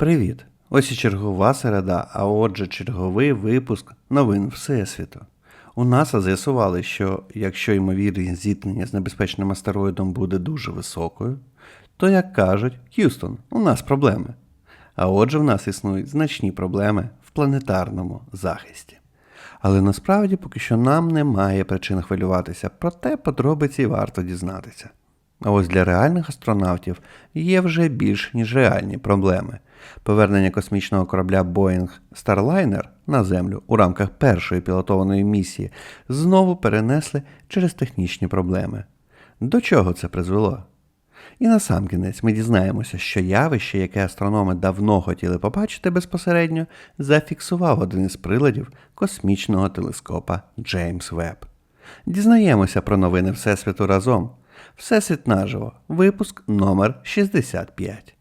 Привіт! Ось і чергова середа, а отже, черговий випуск новин Всесвіту. У НАСА з'ясували, що якщо ймовірність зіткнення з небезпечним астероїдом буде дуже високою, то, як кажуть, Х'юстон, у нас проблеми. А отже, в нас існують значні проблеми в планетарному захисті. Але насправді поки що нам немає причин хвилюватися, проте подробиці варто дізнатися. А ось для реальних астронавтів є вже більш ніж реальні проблеми. Повернення космічного корабля Boeing Starliner на Землю у рамках першої пілотованої місії знову перенесли через технічні проблеми. До чого це призвело? І насамкінець ми дізнаємося, що явище, яке астрономи давно хотіли побачити безпосередньо, зафіксував один із приладів космічного телескопа Джеймс Веб. Дізнаємося про новини Всесвіту разом. Всесвіт наживо. Випуск номер 65.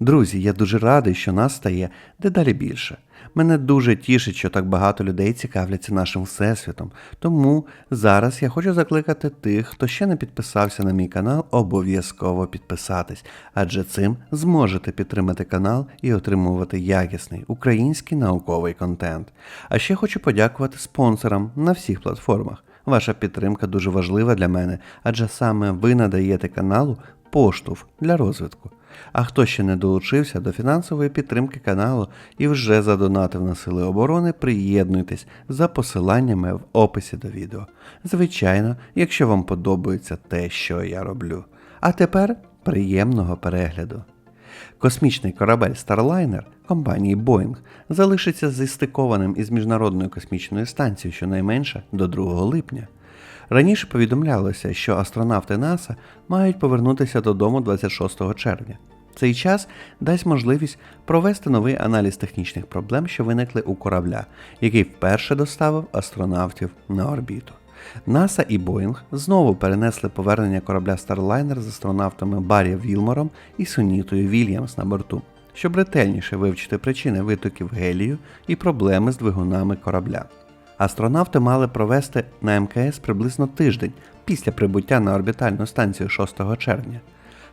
Друзі, я дуже радий, що нас стає дедалі більше. Мене дуже тішить, що так багато людей цікавляться нашим всесвітом. Тому зараз я хочу закликати тих, хто ще не підписався на мій канал, обов'язково підписатись, адже цим зможете підтримати канал і отримувати якісний український науковий контент. А ще хочу подякувати спонсорам на всіх платформах. Ваша підтримка дуже важлива для мене, адже саме ви надаєте каналу поштовх для розвитку. А хто ще не долучився до фінансової підтримки каналу і вже задонатив на Сили оборони, приєднуйтесь за посиланнями в описі до відео. Звичайно, якщо вам подобається те, що я роблю. А тепер приємного перегляду. Космічний корабель Starliner компанії Boeing залишиться зістикованим із Міжнародною космічною станцією щонайменше до 2 липня. Раніше повідомлялося, що астронавти НАСА мають повернутися додому 26 червня. Цей час дасть можливість провести новий аналіз технічних проблем, що виникли у корабля, який вперше доставив астронавтів на орбіту. НАСА і Боїнг знову перенесли повернення корабля Starliner з астронавтами Баррі Вілмором і Сонітою Вільямс на борту, щоб ретельніше вивчити причини витоків гелію і проблеми з двигунами корабля. Астронавти мали провести на МКС приблизно тиждень після прибуття на орбітальну станцію 6 червня.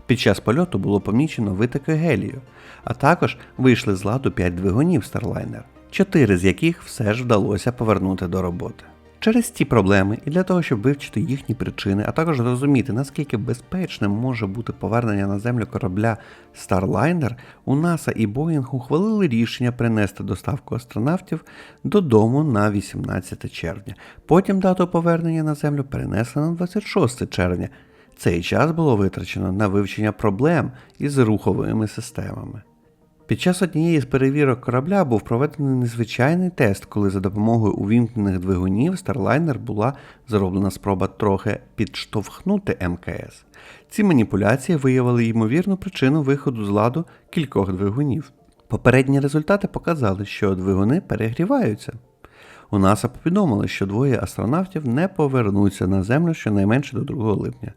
Під час польоту було помічено витоки гелію, а також вийшли з ладу 5 двигунів Starliner, 4 з яких все ж вдалося повернути до роботи. Через ці проблеми і для того, щоб вивчити їхні причини, а також зрозуміти, наскільки безпечним може бути повернення на землю корабля Starliner, у НАСА і Боїнг ухвалили рішення принести доставку астронавтів додому на 18 червня. Потім дату повернення на землю перенесли на 26 червня. Цей час було витрачено на вивчення проблем із руховими системами. Під час однієї з перевірок корабля був проведений незвичайний тест, коли за допомогою увімкнених двигунів Starliner була зроблена спроба трохи підштовхнути МКС. Ці маніпуляції виявили ймовірну причину виходу з ладу кількох двигунів. Попередні результати показали, що двигуни перегріваються. У НАСА повідомили, що двоє астронавтів не повернуться на Землю щонайменше до 2 липня.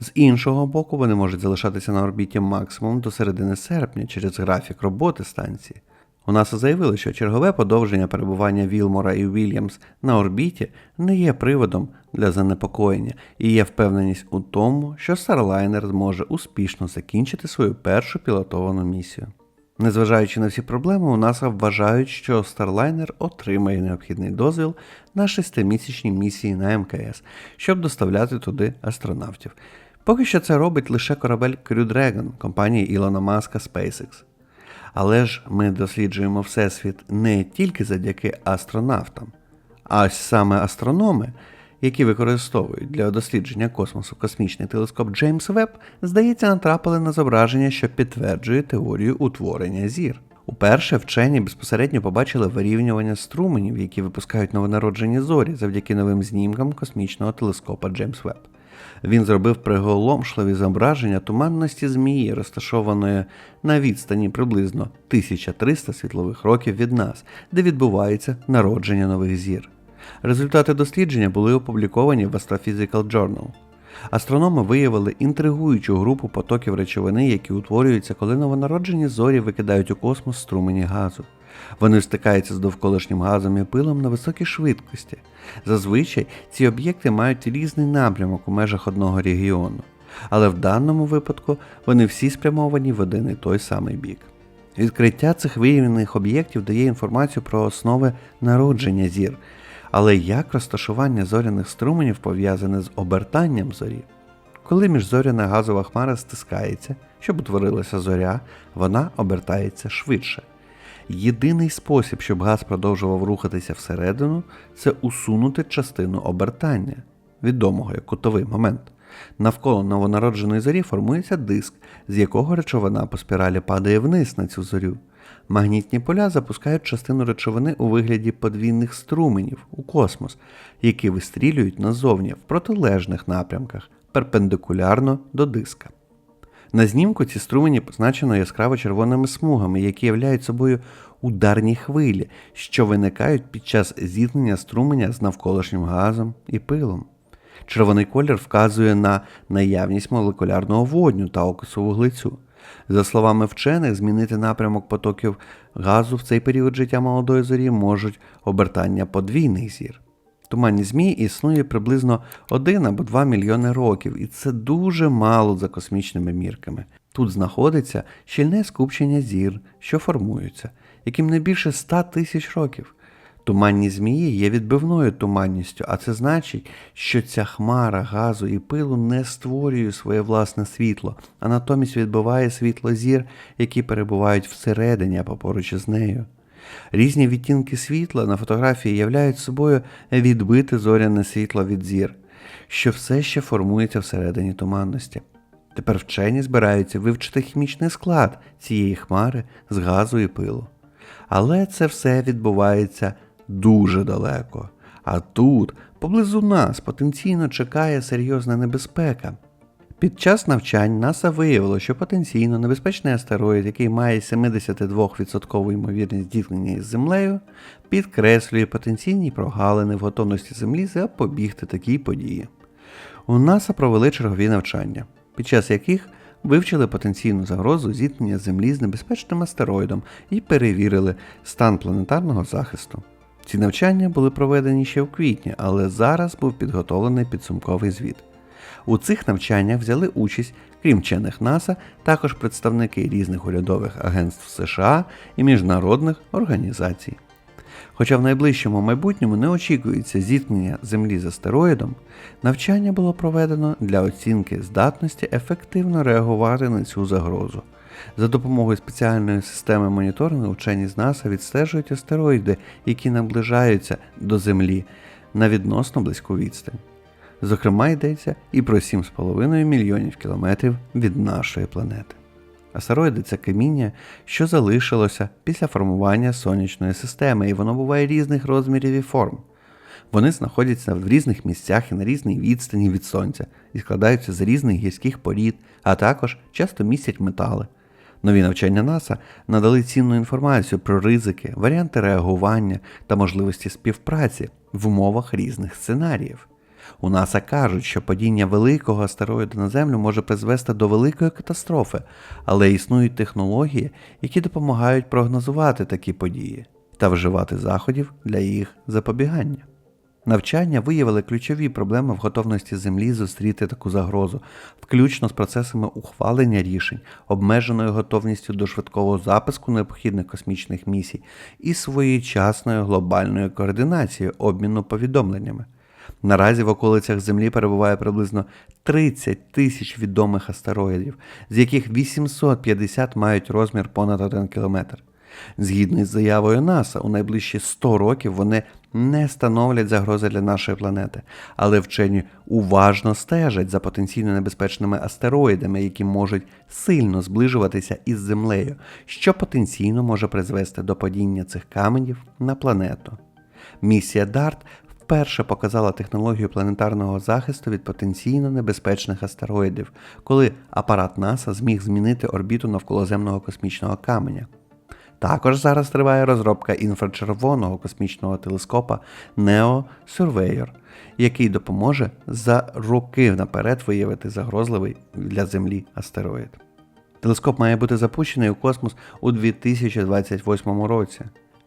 З іншого боку, вони можуть залишатися на орбіті максимум до середини серпня через графік роботи станції. У нас заявили, що чергове подовження перебування Вілмора і Вільямс на орбіті не є приводом для занепокоєння і є впевненість у тому, що Старлайнер зможе успішно закінчити свою першу пілотовану місію. Незважаючи на всі проблеми, у НАСА вважають, що Starliner отримає необхідний дозвіл на шестимісячні місії на МКС, щоб доставляти туди астронавтів. Поки що це робить лише корабель Crew Dragon компанії Ілона Маска SpaceX. Але ж ми досліджуємо Всесвіт не тільки завдяки астронавтам, а саме астрономи, які використовують для дослідження космосу космічний телескоп Джеймс Веб, здається, натрапили на зображення, що підтверджує теорію утворення зір. Уперше вчені безпосередньо побачили вирівнювання струменів, які випускають новонароджені зорі завдяки новим знімкам космічного телескопа Джеймс Веб. Він зробив приголомшливі зображення туманності змії, розташованої на відстані приблизно 1300 світлових років від нас, де відбувається народження нових зір. Результати дослідження були опубліковані в Astrophysical Journal. Астрономи виявили інтригуючу групу потоків речовини, які утворюються, коли новонароджені зорі викидають у космос струмені газу. Вони стикаються з довколишнім газом і пилом на високій швидкості. Зазвичай ці об'єкти мають різний напрямок у межах одного регіону, але в даному випадку вони всі спрямовані в один і той самий бік. Відкриття цих виявлених об'єктів дає інформацію про основи народження зір, але як розташування зоряних струменів пов'язане з обертанням зорі? Коли міжзоряна газова хмара стискається, щоб утворилася зоря, вона обертається швидше. Єдиний спосіб, щоб газ продовжував рухатися всередину, це усунути частину обертання, відомого як кутовий момент. Навколо новонародженої зорі формується диск, з якого речовина по спіралі падає вниз на цю зорю. Магнітні поля запускають частину речовини у вигляді подвійних струменів у космос, які вистрілюють назовні в протилежних напрямках перпендикулярно до диска. На знімку ці струмені позначено яскраво червоними смугами, які являють собою ударні хвилі, що виникають під час зіткнення струменя з навколишнім газом і пилом. Червоний колір вказує на наявність молекулярного водню та окису вуглецю. За словами вчених, змінити напрямок потоків газу в цей період життя молодої зорі можуть обертання подвійних зір. Туманні змії існує приблизно 1 або 2 мільйони років, і це дуже мало за космічними мірками. Тут знаходиться щільне скупчення зір, що формуються, яким не більше 100 тисяч років. Туманні змії є відбивною туманністю, а це значить, що ця хмара газу і пилу не створює своє власне світло, а натомість відбиває світло зір, які перебувають всередині або поруч із нею. Різні відтінки світла на фотографії являють собою відбите зоряне світло від зір, що все ще формується всередині туманності. Тепер вчені збираються вивчити хімічний склад цієї хмари з газу і пилу. Але це все відбувається дуже далеко. А тут, поблизу нас, потенційно чекає серйозна небезпека. Під час навчань НАСА виявило, що потенційно небезпечний астероїд, який має 72% ймовірність зіткнення із Землею, підкреслює потенційні прогалини в готовності Землі запобігти такій події. У НАСА провели чергові навчання, під час яких вивчили потенційну загрозу зіткнення Землі з небезпечним астероїдом і перевірили стан планетарного захисту. Ці навчання були проведені ще в квітні, але зараз був підготовлений підсумковий звіт. У цих навчаннях взяли участь, крім вчених НАСА, також представники різних урядових агентств США і міжнародних організацій. Хоча в найближчому майбутньому не очікується зіткнення Землі з астероїдом, навчання було проведено для оцінки здатності ефективно реагувати на цю загрозу. За допомогою спеціальної системи моніторингу вчені з НАСА відстежують астероїди, які наближаються до Землі на відносно близьку відстань. Зокрема, йдеться і про 7,5 мільйонів кілометрів від нашої планети. Астероїди це каміння, що залишилося після формування сонячної системи, і воно буває різних розмірів і форм. Вони знаходяться в різних місцях і на різній відстані від Сонця і складаються з різних гірських порід, а також часто містять метали. Нові навчання НАСА надали цінну інформацію про ризики, варіанти реагування та можливості співпраці в умовах різних сценаріїв. У НАСА кажуть, що падіння великого астероїду на Землю може призвести до великої катастрофи, але існують технології, які допомагають прогнозувати такі події та вживати заходів для їх запобігання. Навчання виявили ключові проблеми в готовності Землі зустріти таку загрозу, включно з процесами ухвалення рішень, обмеженою готовністю до швидкого запуску необхідних космічних місій і своєчасною глобальною координацією обміну повідомленнями. Наразі в околицях Землі перебуває приблизно 30 тисяч відомих астероїдів, з яких 850 мають розмір понад 1 кілометр. Згідно із заявою НАСА, у найближчі 100 років вони не становлять загрози для нашої планети, але вчені уважно стежать за потенційно небезпечними астероїдами, які можуть сильно зближуватися із Землею, що потенційно може призвести до падіння цих каменів на планету. Місія DART вперше показала технологію планетарного захисту від потенційно небезпечних астероїдів, коли апарат НАСА зміг змінити орбіту навколоземного космічного каменя. Також зараз триває розробка інфрачервоного космічного телескопа NEO Surveyor, який допоможе за роки наперед виявити загрозливий для Землі астероїд. Телескоп має бути запущений у космос у 2028 році.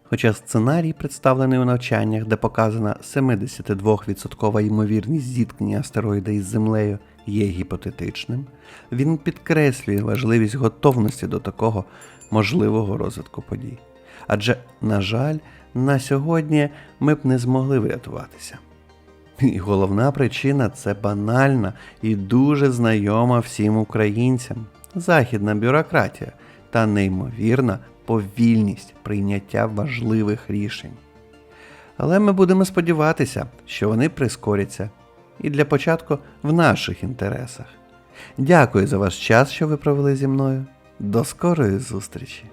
Хоча сценарій, представлений у навчаннях, де показана 72% ймовірність зіткнення астероїда із Землею, є гіпотетичним, він підкреслює важливість готовності до такого можливого розвитку подій. Адже, на жаль, на сьогодні ми б не змогли врятуватися. І головна причина це банальна і дуже знайома всім українцям західна бюрократія та неймовірна повільність прийняття важливих рішень. Але ми будемо сподіватися, що вони прискоряться і для початку в наших інтересах. Дякую за ваш час, що ви провели зі мною. До скорої зустрічі!